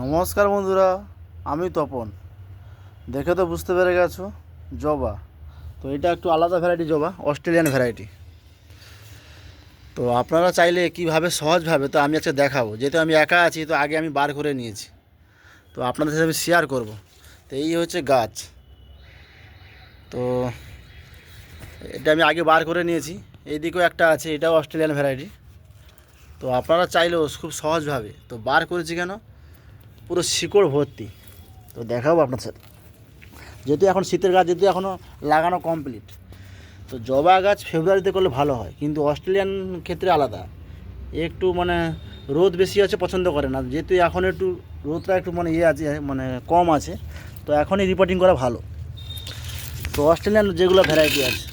নমস্কার বন্ধুরা, আমি তপন। দেখে তো বুঝতে পেরে গেছো, জবা। তো এটা একটু আলাদা ভ্যারাইটি জবা অস্ট্রেলিয়ান ভ্যারাইটি তো আপনারা চাইলে কীভাবে সহজভাবে, তো আমি আজকে দেখাবো। যেহেতু আমি একা আছি, তো আগে আমি বার করে নিয়েছি। তো আপনাদের সাথে আমি শেয়ার করব। তো এই হচ্ছে গাছ। তো এটা আমি আগে বার করে নিয়েছি। এইদিকেও একটা আছে, এটাও অস্ট্রেলিয়ান ভ্যারাইটি তো আপনারা চাইলেও খুব সহজভাবে, তো বার করেছি কেন? পুরো শিকড় ভর্তি। তো দেখাবো আপনার সাথে। যেহেতু এখন শীতের গাছ, যেহেতু এখনও লাগানো কমপ্লিট তো জবা গাছ ফেব্রুয়ারিতে করলে ভালো হয়, কিন্তু অস্ট্রেলিয়ান ক্ষেত্রে আলাদা। একটু মানে রোদ বেশি আছে, পছন্দ করে না। যেহেতু এখন একটু রোদটা একটু মানে ইয়ে আছে মানে কম আছে, তো এখনই রিপোর্টিং করা ভালো। তো অস্ট্রেলিয়ান যেগুলো ভ্যারাইটি আছে,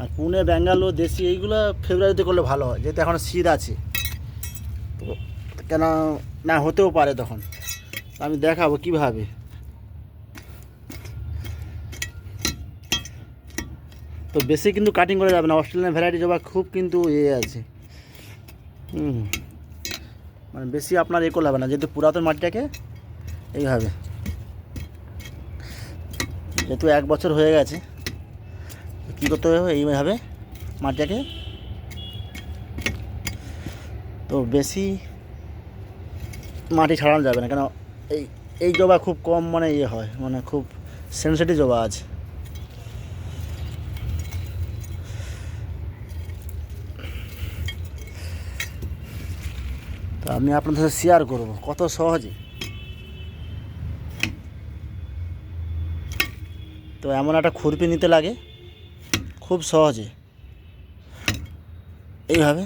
আর পুনে ব্যাঙ্গালোর দেশি, এইগুলো ফেব্রুয়ারিতে করলে ভালো হয়। যেহেতু এখন শীত আছে। তো কেন না হতেও পারে তখন। আমি দেখাবো কীভাবে। তো বেশি কিন্তু কাটিং করা যাবে না, অস্ট্রেলিয়ান ভ্যারাইটি জবা খুব কিন্তু ইয়ে আছে। হুম। মানে বেশি আপনার এ করলে হবে না, যেহেতু পুরাতন মাটিটাকে, এইভাবে। যেহেতু এক বছর হয়ে গেছে কী করতে হবে এইভাবে মাটিটাকে? তো বেশি মাটি ছাড়ানো যাবে না, কেন এই এই জবা খুব কম মানে ইয়ে হয় মানে খুব সেন্সিটিভ জবা আছে। তো আমি আপনাদের সাথে শেয়ার করব, কত সহজে? তো এমন একটা খুরপি নিতে লাগে, খুব সহজে। এইভাবে।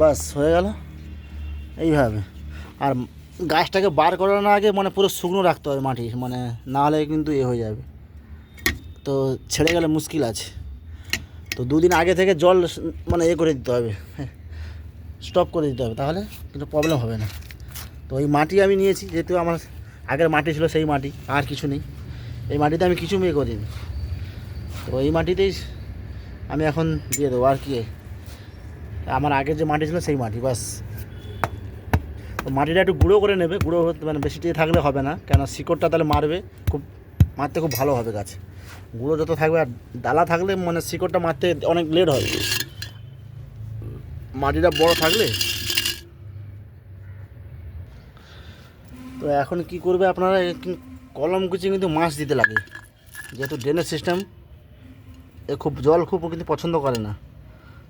বাস, হয়ে গেল। এইভাবে। আর গাছটাকে বার করানোর আগে মানে পুরো শুকনো রাখতে হবে মাটি মানে না হলে কিন্তু এ হয়ে যাবে। তো ছেড়ে গেলে মুশকিল আছে। তো দুদিন আগে থেকে জল মানে এ করে দিতে হবে। স্টপ করে দিতে হবে, তাহলে কিন্তু প্রবলেম হবে না। তো এই মাটি আমি নিয়েছি, যেহেতু আমার আগের মাটি ছিল সেই মাটি, আর কিছু নেই। এই মাটিতে আমি কিছু মেয়ে করিনি। তো এই মাটিতেই আমি এখন দিয়ে দেবো, আর কি। আমার আগের যে মাটি ছিল সেই মাটি, বাস। মাটিটা একটু গুঁড়ো করে নেবে, গুঁড়ো মানে বেশি দিয়ে থাকলে হবে না। কেন শিকড়টা তাহলে মারবে, খুব মারতে খুব ভালো হবে গাছ। গুঁড়ো যত থাকবে আর ডালা থাকলে মানে শিকড়টা মারতে অনেক লেট হয়। মাটিটা বড় থাকলে? তো এখন কি করবে আপনারা? কলম কুচি কিন্তু মাছ দিতে লাগে। যেহেতু ড্রেনের সিস্টেম এ খুব জল খুব কিন্তু পছন্দ করে না।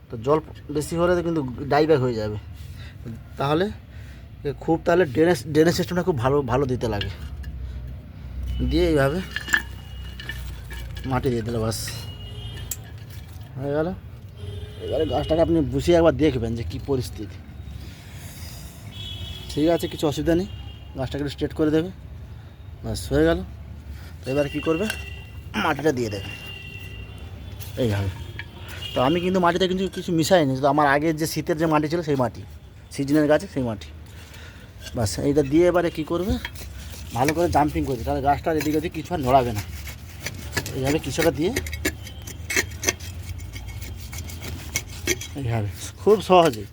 তো জল বেশি হলে কিন্তু ডাইব্যাক হয়ে যাবে। তাহলে খুব তাহলে ড্রেনেজ ড্রেনেজ সিস্টেমটা খুব ভালো ভালো দিতে লাগে। দিয়ে এইভাবে মাটি দিয়ে দিলে বাস। হয়ে গেল। এবারে গাছটাকে আপনি বসিয়ে একবার দেখবেন যে কী পরিস্থিতি। ঠিক আছে, কিছু অসুবিধা নেই। গাছটাকে স্ট্রেট করে দেবে। বাস, হয়ে গেল। তো এবার কী করবে? মাটিটা দিয়ে দেবে। এইভাবে। তো আমি কিন্তু মাটিতে কিন্তু কিছু মিশাইনি। তো আমার আগের যে শীতের যে মাটি ছিল, সেই মাটি। সিজনের গাছে সেই মাটি। বাস, এইটা দিয়ে এবারে কী করবে? ভালো করে জাম্পিং করবে তাহলে গাছটা এদিকে ওদিকে কিছু আর নড়াবে না। এইভাবে কিছুটা দিয়ে এইভাবে। খুব সহজে।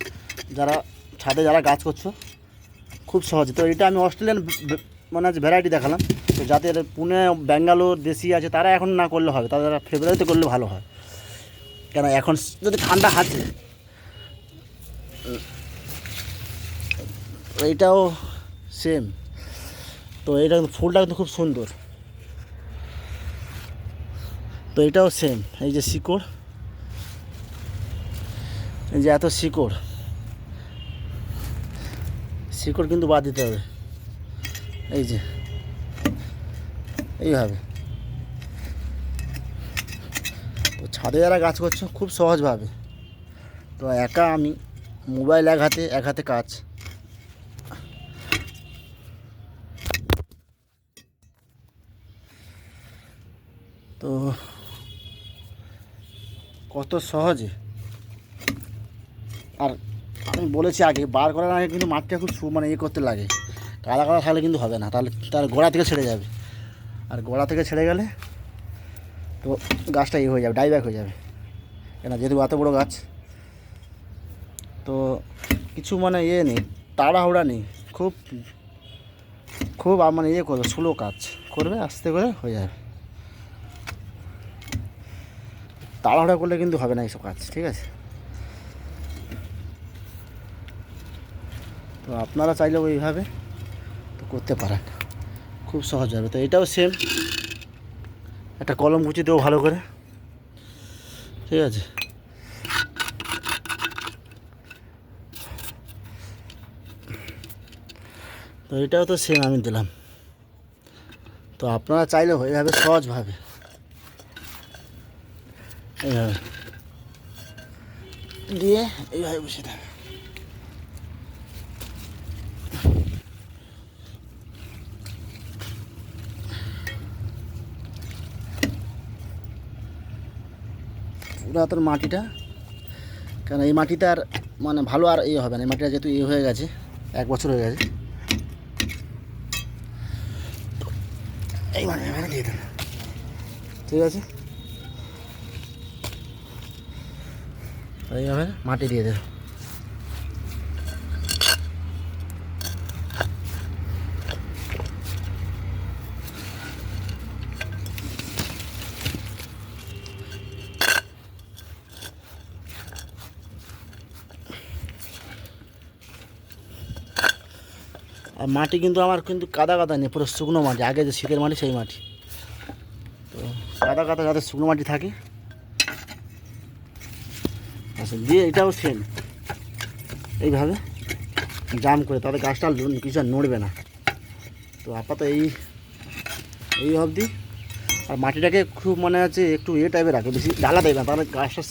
যারা ছাদে যারা গাছ করছ, খুব সহজে। তো এটা আমি অস্ট্রেলিয়ান মানে ভ্যারাইটি দেখালাম। তো যাদের পুনে, ব্যাঙ্গালোর, দেশি আছে, তারা এখন না করলে হবে। তারা ফেব্রুয়ারিতে করলে ভালো হয়। কেন, এখন যদি ঠান্ডা হাতে এইটাও সেম তো এটা কিন্তু ফুলটা কিন্তু খুব সুন্দর। তো এটাও সেম এই যে শিকড়। এই যে এত শিকড়। শিকড় কিন্তু বাদ দিতে হবে। এই যে। এইভাবে। তো ছাদে যারা গাছ করছ, খুব সহজভাবে। তো একা আমি মোবাইল এক হাতে এক হাতে কাজ। তো কত সহজে। আর আমি বলেছি আগে, বার করার আগে কিন্তু মাঠটা খুব মানে ইয়ে করতে লাগে। কাদা কাদা থাকলে কিন্তু হবে না, তাহলে তার গোড়া থেকে ছেড়ে যাবে। আর গোড়া থেকে ছেড়ে গেলে তো গাছটা ইয়ে হয়ে যাবে ডাইব্যাক হয়ে যাবে। কেন যেহেতু এত বড়ো গাছ, তো কিছু মানে ইয়ে নেই, তাড়াহুড়া নেই। খুব খুব মানে ইয়ে করবে স্লো কাজ। করবে, আস্তে করে হয়ে যাবে। তাড়াহুড়া করলে কিন্তু হবে না এইসব কাজ, ঠিক আছে? তো আপনারা চাইলেও ওইভাবে তো করতে পারেন। খুব সহজ হবে। তো এটাও সেম একটা কলম কুচি দেবো ভালো করে। ঠিক আছে? তো এটাও তো সেম আমি দিলাম। তো আপনারা চাইলেও যাবে সহজভাবে এইভাবে দিয়ে এইভাবে বসে থাকবে পুরো তোর মাটিটা। কারণ এই মাটিতে আর মানে ভালো আর ইয়ে হবে না, এই মাটিটা যেহেতু ইয়ে হয়ে গেছে, এক বছর হয়ে গেছে। এই মানে দিয়ে দেন ঠিক আছে? এইভাবে মাটি দিয়ে দেবে আর মাটি কিন্তু আমার কিন্তু কাদা কাদা নেই, পুরো শুকনো মাটি। আগে যে শীতের মাটি, সেই মাটি। তো কাদা কাদা যাতে শুকনো মাটি থাকে আচ্ছা দিয়ে এটাও সেম এইভাবে জাম করে তাতে গাছটা কিছু নড়বে না। তো আপাতত এই এই অবধি। আর মাটিটাকে খুব মনে আছে একটু এ টাইপের রাখে বেশি ডালা দেবে না, তাহলে গাছটা